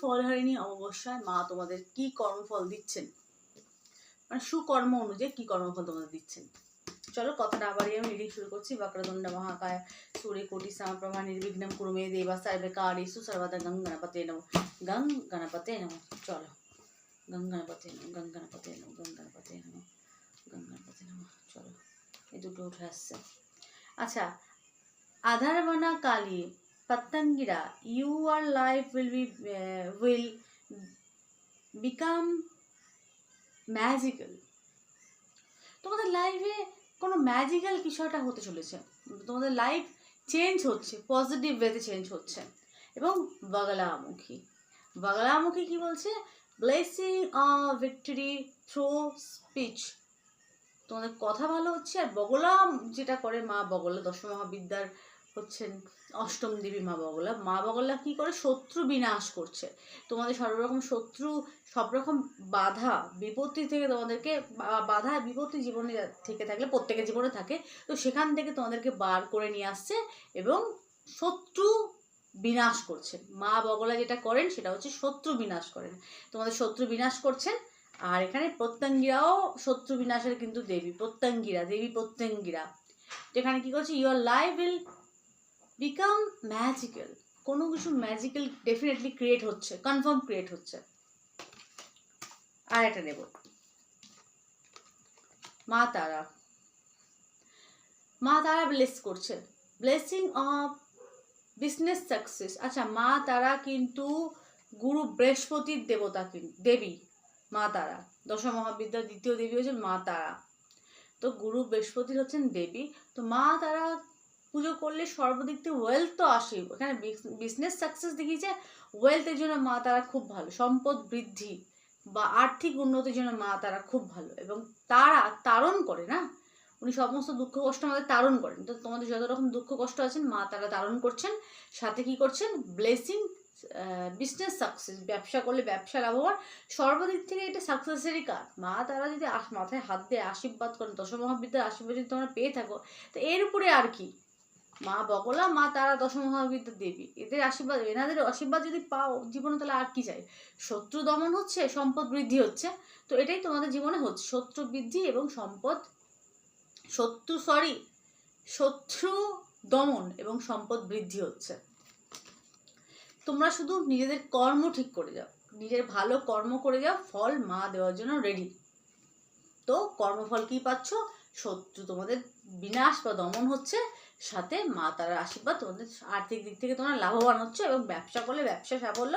ফলহারিণী অমাবস্যায় মা তোমাদের কি কর্মফল দিচ্ছেন? মানে সুকর্ম অনুযায়ী কি কর্মফল তোমাদের দিচ্ছেন? চলো কথাটা আবার আমি রিডিং শুরু করছি। বক্রদণ্ড মহাকায় সূর্য কোটি সমপ্রভা নির্বিঘ্নম কুরুমে দেবা সর্বকারি সুসর্বদা গং গণপতে নম। গং গণপতে নম। চলো। গং গণপতে নম। গং গণপতে নম। গং গণপতে নম। গং গণপতে নম। চলো। এই দুটো উঠে আসছে। আচ্ছা আধারবানা Kali Pratyangira your life will be will become magical তোমাদের লাইফে কোনো ম্যাজিক্যাল কিছু হতে চলেছে। তোমাদের লাইফ চেঞ্জ হচ্ছে পজিটিভ ওয়েতে চেঞ্জ হচ্ছে। এবং বাগলামুখী। বাগলামুখী কি বলছে? ব্লেসিং ভিক্টরি থ্রু স্পিচ তোমাদের কথা ভালো হচ্ছে, আর বগলা যেটা করে মা বগলা দশমহাবিদ্যার হচ্ছেন অষ্টম দেবী মা বগলা। মা বগলা কি করে? শত্রু বিনাশ করছে। তোমাদের সর্বরকম শত্রু সব রকম বাধা বিপত্তি থেকে তোমাদেরকে বাধা বিপত্তি জীবনে থেকে থাকলে প্রত্যেকের জীবনে থাকে। তো সেখান থেকে তোমাদেরকে বার করে নিয়ে আসছে এবং শত্রু বিনাশ করছেন মা বগলা যেটা করেন সেটা হচ্ছে শত্রু বিনাশ করেন। তোমাদের শত্রু বিনাশ করছেন। আর এখানে প্রত্যঙ্গিরাও শত্রু বিনাশের কিন্তু দেবী। প্রত্যঙ্গিরা দেবী প্রত্যঙ্গিরা। যেখানে কি করছে? Your life will become magical কোনো কিছু ম্যাজিক্যাল ডেফিনেটলি ক্রিয়েট হচ্ছে কনফার্ম ক্রিয়েট হচ্ছে। আর একটা নেব। মা তারা। মা তারা ব্লেস করছে। ব্লেসিং অফ বিজনেস সাকসেস আচ্ছা মা তারা কিন্তু গুরু বৃহস্পতির দেবতা কিন্তু দেবী, মা তারা। দশম মহাবিদ্যার দ্বিতীয় দেবী হচ্ছেন মা তারা। তো গুরু বৃহস্পতির হচ্ছেন দেবী। তো মা তারা পুজো করলে সর্বদিক থেকে ওয়েলথ তো আসে। এখানে বিজনেস সাকসেস দেখিয়েছে ওয়েলথের জন্য মা তারা খুব ভালো। সম্পদ বৃদ্ধি বা আর্থিক উন্নতির জন্য মা তারা খুব ভালো এবং তারা তারণ করে না? উনি সমস্ত দুঃখ কষ্ট আমাদের তারণ করেন। তো তোমাদের যত রকম দুঃখ কষ্ট আছেন মা তারা তারণ করছেন, সাথে কি করছেন? ব্লেসিং বিজনেস সাকসেস ব্যবসা করলে ব্যবসা লাভবান। সর্বদিক থেকে এটা সাকসেসেরই কাজ। মা তারা যদি মাথায় হাত দিয়ে আশীর্বাদ করেন দশম মহাবিদ্যার আশীর্বাদ যদি তোমরা পেয়ে থাকো, তো এর উপরে আর কি? মা বগলা মা তারা দশম মহাবিদ্যার দেবী। এদের আশীর্বাদ, এনাদের আশীর্বাদ যদি পাও জীবনে তাহলে আর কি চাই? শত্রু দমন হচ্ছে, সম্পদ বৃদ্ধি হচ্ছে। তো এটাই তোমাদের জীবনে হচ্ছে। শত্রু বৃদ্ধি এবং সম্পদ, শত্রু সরি শত্রু দমন এবং সম্পদ বৃদ্ধি হচ্ছে। তোমরা শুধু নিজেদের কর্ম ঠিক করে যাও। নিজের ভালো কর্ম করে যাও, ফল মা দেওয়ার জন্য রেডি তো কর্মফল কি পাচ্ছ? শত্রু তোমাদের বিনাশ বা দমন হচ্ছে। সাথে মা তার আশীর্বাদ তোমাদের আর্থিক দিক থেকে তোমরা লাভবান হচ্ছে এবং ব্যবসা করলে ব্যবসা সাফল্য